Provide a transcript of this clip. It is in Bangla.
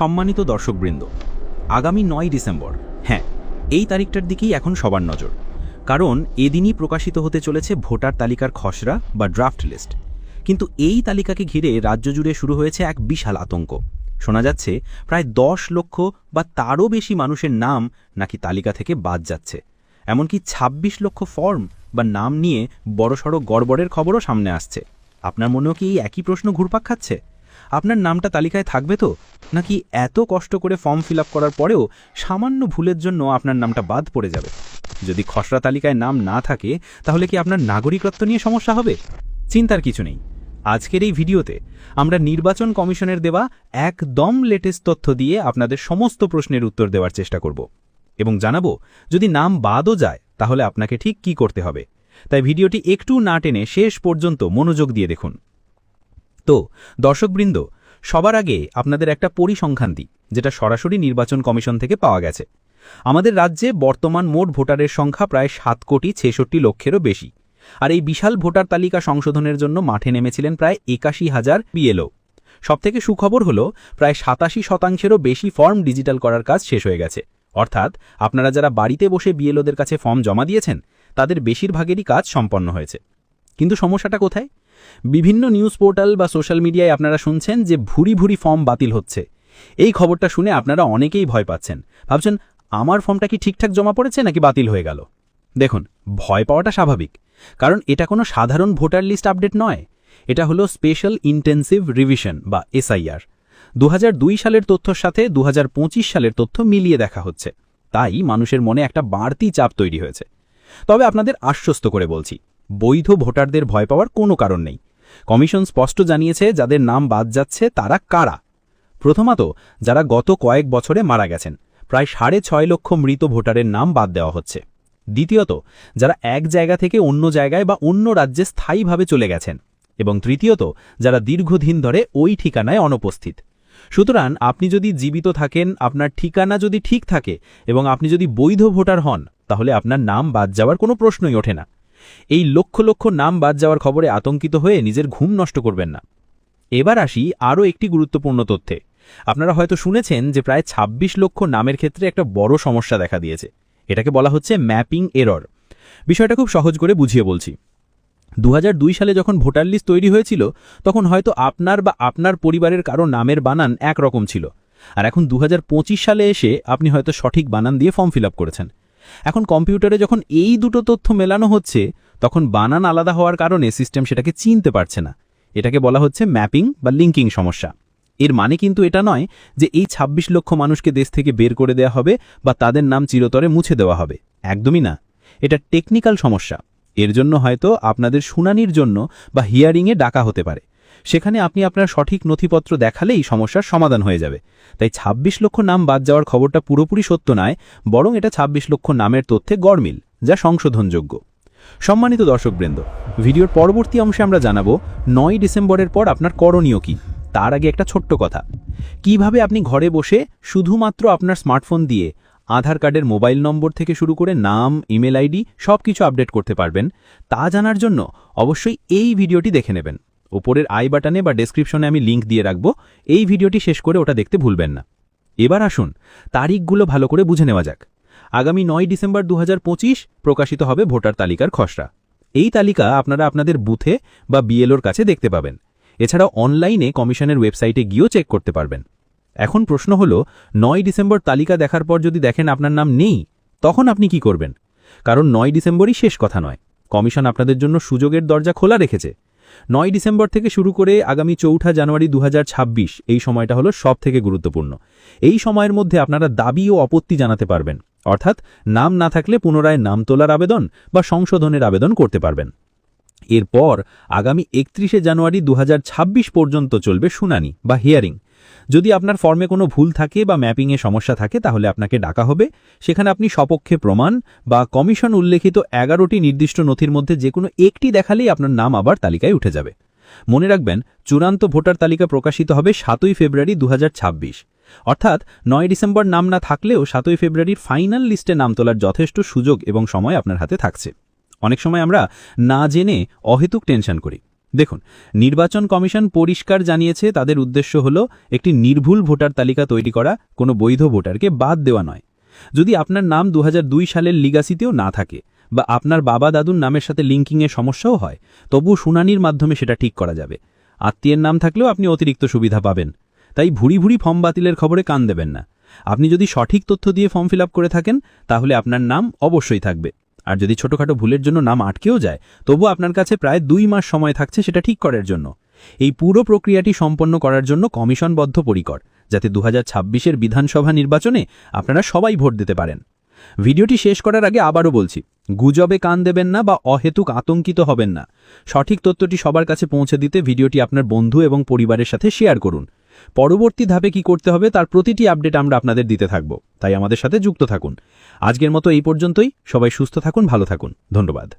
সম্মানিত দর্শকবৃন্দ, আগামী নয় ডিসেম্বর হ্যাঁ এই তারিখটার দিকেই এখন সবার নজর, কারণ এদিনই প্রকাশিত হতে চলেছে ভোটার তালিকার খসড়া বা ড্রাফট লিস্ট। কিন্তু এই তালিকাকে ঘিরে রাজ্য জুড়ে শুরু হয়েছে এক বিশাল আতঙ্ক। শোনা যাচ্ছে, প্রায় দশ লক্ষ বা তারও বেশি মানুষের নাম নাকি তালিকা থেকে বাদ যাচ্ছে। এমনকি ২৬ লক্ষ ফর্ম বা নাম নিয়ে বড়সড় গড়বড়ের খবরও সামনে আসছে। আপনার মনেও কি এই একই প্রশ্ন ঘুরপাক খাচ্ছে? আপনার নামটা তালিকায় থাকবে তো? নাকি এত কষ্ট করে ফর্ম ফিল করার পরেও সামান্য ভুলের জন্য আপনার নামটা বাদ পড়ে যাবে? যদি খসড়া তালিকায় নাম না থাকে, তাহলে কি আপনার নাগরিকত্ব নিয়ে সমস্যা হবে? চিন্তার কিছু নেই। আজকের এই ভিডিওতে আমরা নির্বাচন কমিশনের দেওয়া একদম লেটেস্ট তথ্য দিয়ে আপনাদের সমস্ত প্রশ্নের উত্তর দেওয়ার চেষ্টা করব এবং জানাব, যদি নাম বাদও যায়, তাহলে আপনাকে ঠিক কি করতে হবে। তাই ভিডিওটি একটু না টেনে শেষ পর্যন্ত মনোযোগ দিয়ে দেখুন। তো, দর্শকবৃন্দ, সবার আগে আপনাদের একটা পরিসংখ্যান দিই, যেটা সরাসরি নির্বাচন কমিশন থেকে পাওয়া গেছে। আমাদের রাজ্যে বর্তমান মোট ভোটারের সংখ্যা প্রায় সাত কোটি ছেষট্টি লক্ষেরও বেশি, আর এই বিশাল ভোটার তালিকা সংশোধনের জন্য মাঠে নেমেছিলেন প্রায় একাশি হাজার বিএলও। সবথেকে সুখবর হল, প্রায় সাতাশি শতাংশেরও বেশি ফর্ম ডিজিটাল করার কাজ শেষ হয়ে গেছে। অর্থাৎ, আপনারা যারা বাড়িতে বসে বিএলওদের কাছে ফর্ম জমা দিয়েছেন, তাদের বেশিরভাগেরই কাজ সম্পন্ন হয়েছে। কিন্তু সমস্যাটা কোথায়? বিভিন্ন নিউজ পোর্টাল বা সোশ্যাল মিডিয়ায় আপনারা শুনছেন যে ভুরি ভুরি ফর্ম বাতিল হচ্ছে। এই খবরটা শুনে আপনারা অনেকেই ভয় পাচ্ছেন। ভাবছেন, আমার ফর্মটা কি ঠিকঠাক জমা পড়েছে নাকি বাতিল হয়ে গেল? দেখুন, ভয় পাওয়াটা স্বাভাবিক। কারণ এটা কোনো সাধারণ ভোটার লিস্ট আপডেট নয়। এটা হলো স্পেশাল ইন্টেন্সিভ রিভিশন বা এসআইআর। দু হাজার দুই সালের তথ্যর সাথে দু হাজার পঁচিশ সালের তথ্য মিলিয়ে দেখা হচ্ছে। তাই মানুষের মনে একটা বাড়তি চাপ তৈরি হয়েছে। তবে আপনাদের আশ্বস্ত করে বলছি বৈধ ভোটারদের ভয় পাওয়ার কোনো কারণ নেই। কমিশন স্পষ্ট জানিয়েছে, যাদের নাম বাদ যাচ্ছে তারা কারা? প্রথমত, যারা গত কয়েক বছরে মারা গেছেন। প্রায় সাড়ে ছয় লক্ষ মৃত ভোটারের নাম বাদ দেওয়া হচ্ছে। দ্বিতীয়ত, যারা এক জায়গা থেকে অন্য জায়গায় বা অন্য রাজ্যে স্থায়ীভাবে চলে গেছেন। এবং তৃতীয়ত, যারা দীর্ঘদিন ধরে ওই ঠিকানায় অনুপস্থিত। সুতরাং আপনি যদি জীবিত থাকেন, আপনার ঠিকানা যদি ঠিক থাকে এবং আপনি যদি বৈধ ভোটার হন, তাহলে আপনার নাম বাদ যাওয়ার কোনো প্রশ্নই ওঠে না। এই লক্ষ লক্ষ নাম বাদ যাওয়ার খবরে আতঙ্কিত হয়ে নিজের ঘুম নষ্ট করবেন না। এবার আসি আরও একটি গুরুত্বপূর্ণ তথ্যে। আপনারা হয়তো শুনেছেন যে প্রায় ২৬ লক্ষ নামের ক্ষেত্রে একটা বড় সমস্যা দেখা দিয়েছে। এটাকে বলা হচ্ছে ম্যাপিং এরর। বিষয়টা খুব সহজ করে বুঝিয়ে বলছি। দু হাজার দুই সালে যখন ভোটার লিস্ট তৈরি হয়েছিল, তখন হয়তো আপনার বা আপনার পরিবারের কারও নামের বানান একরকম ছিল। আর এখন দু হাজার পঁচিশ সালে এসে আপনি হয়তো সঠিক বানান দিয়ে ফর্ম ফিল করেছেন। এখন কম্পিউটারে যখন এই দুটো তথ্য মেলানো হচ্ছে, তখন বানান আলাদা হওয়ার কারণে সিস্টেম সেটাকে চিনতে পারছে না। এটাকে বলা হচ্ছে ম্যাপিং বা লিঙ্কিং সমস্যা। এর মানে কিন্তু এটা নয় যে এই ২৬ লক্ষ মানুষকে দেশ থেকে বের করে দেওয়া হবে বা তাদের নাম চিরতরে মুছে দেওয়া হবে। একদমই না। এটা টেকনিক্যাল সমস্যা। এর জন্য হয়তো আপনাদের শুনানির জন্য বা হিয়ারিংয়ে ডাকা হতে পারে। সেখানে আপনি আপনার সঠিক নথিপত্র দেখালেই সমস্যার সমাধান হয়ে যাবে। তাই ২৬ লক্ষ নাম বাদ যাওয়ার খবরটা পুরোপুরি সত্য নয়, বরং এটা ২৬ লক্ষ নামের তথ্যে গড়মিল, যা সংশোধনযোগ্য। সম্মানিত দর্শকবৃন্দ, ভিডিওর পরবর্তী অংশে আমরা জানাব নয় ডিসেম্বরের পর আপনার করণীয় কি, তার আগে একটা ছোট্ট কথা। কীভাবে আপনি ঘরে বসে শুধুমাত্র আপনার স্মার্টফোন দিয়ে আধার কার্ডের মোবাইল নম্বর থেকে শুরু করে নাম, ইমেল আইডি সব কিছু আপডেট করতে পারবেন, তা জানার জন্য অবশ্যই এই ভিডিওটি দেখে নেবেন। ওপরের আই বাটনে বা ডেসক্রিপশনে আমি লিঙ্ক দিয়ে রাখব। এই ভিডিওটি শেষ করে ওটা দেখতে ভুলবেন না। এবার আসুন, তারিখগুলো ভালো করে বুঝে নেওয়া যাক। আগামী নয় ডিসেম্বর দু হাজার পঁচিশ প্রকাশিত হবে ভোটার তালিকার খসড়া। এই তালিকা আপনারা আপনাদের বুথে বা বিএলওর কাছে দেখতে পাবেন। এছাড়া অনলাইনে কমিশনের ওয়েবসাইটে গিয়েও চেক করতে পারবেন। এখন প্রশ্ন হল, নয় ডিসেম্বর তালিকা দেখার পর যদি দেখেন আপনার নাম নেই, তখন আপনি কি করবেন? কারণ নয় ডিসেম্বরই শেষ কথা নয়। কমিশন আপনাদের জন্য সুযোগের দরজা খোলা রেখেছে। নয় ডিসেম্বর থেকে শুরু করে আগামী চৌঠা জানুয়ারি দু হাজার ছাব্বিশ এই সময়টা হলো সব থেকে গুরুত্বপূর্ণ। এই সময়ের মধ্যে আপনারা দাবি ও আপত্তি জানাতে পারবেন। অর্থাৎ নাম না থাকলে পুনরায় নাম তোলার আবেদন বা সংশোধনের আবেদন করতে পারবেন। এরপর আগামী একত্রিশে জানুয়ারি দু হাজার ছাব্বিশ পর্যন্ত চলবে শুনানি বা হিয়ারিং। যদি আপনার ফর্মে কোনো ভুল থাকে বা ম্যাপিংয়ে সমস্যা থাকে, তাহলে আপনাকে ডাকা হবে। সেখানে আপনি সপক্ষে প্রমাণ বা কমিশন উল্লেখিত এগারোটি নির্দিষ্ট নথির মধ্যে যে কোনো একটি দেখালেই আপনার নাম আবার তালিকায় উঠে যাবে। মনে রাখবেন, চূড়ান্ত ভোটার তালিকা প্রকাশিত হবে সাতই ফেব্রুয়ারি দু হাজার ছাব্বিশ। অর্থাৎ নয় ডিসেম্বর নাম না থাকলেও সাতই ফেব্রুয়ারির ফাইনাল লিস্টে নাম তোলার যথেষ্ট সুযোগ এবং সময় আপনার হাতে থাকছে। অনেক সময় আমরা না জেনে অহেতুক টেনশন করি। দেখুন, নির্বাচন কমিশন পরিষ্কার জানিয়েছে, তাদের উদ্দেশ্য হল একটি নির্ভুল ভোটার তালিকা তৈরি করা, কোনো বৈধ ভোটারকে বাদ দেওয়া নয়। যদি আপনার নাম দু হাজার দুই সালের লিগাসিতেও না থাকে বা আপনার বাবা দাদুর নামের সাথে লিঙ্কিংয়ে সমস্যাও হয় তবু শুনানির মাধ্যমে সেটা ঠিক করা যাবে। আত্মীয়ের নাম থাকলেও আপনি অতিরিক্ত সুবিধা পাবেন। তাই ভুড়ি ভুড়ি ফর্ম বাতিলের খবরে কান দেবেন না। আপনি যদি সঠিক তথ্য দিয়ে ফর্ম ফিল করে থাকেন, তাহলে আপনার নাম অবশ্যই থাকবে। আর যদি ছোটখাটো ভুলের জন্য নাম আটকেও যায় তবু আপনার কাছে প্রায় দুই মাস সময় থাকছে সেটা ঠিক করার জন্য। এই পুরো প্রক্রিয়াটি সম্পন্ন করার জন্য কমিশন বদ্ধপরিকর যাতে দু হাজার বিধানসভা নির্বাচনে আপনারা সবাই ভোট দিতে পারেন। ভিডিওটি শেষ করার আগে আবারও বলছি, গুজবে কান দেবেন না বা অহেতুক আতঙ্কিত হবেন না। সঠিক তথ্যটি সবার কাছে পৌঁছে দিতে ভিডিওটি আপনার বন্ধু এবং পরিবারের সাথে শেয়ার করুন। পরবর্তী ধাপে কি করতে হবে তার প্রতিটি আপডেট আমরা আপনাদের দিতে থাকব। তাই আমাদের সাথে যুক্ত থাকুন। আজকের মতো এই পর্যন্তই। সবাই সুস্থ থাকুন, ভালো থাকুন। ধন্যবাদ।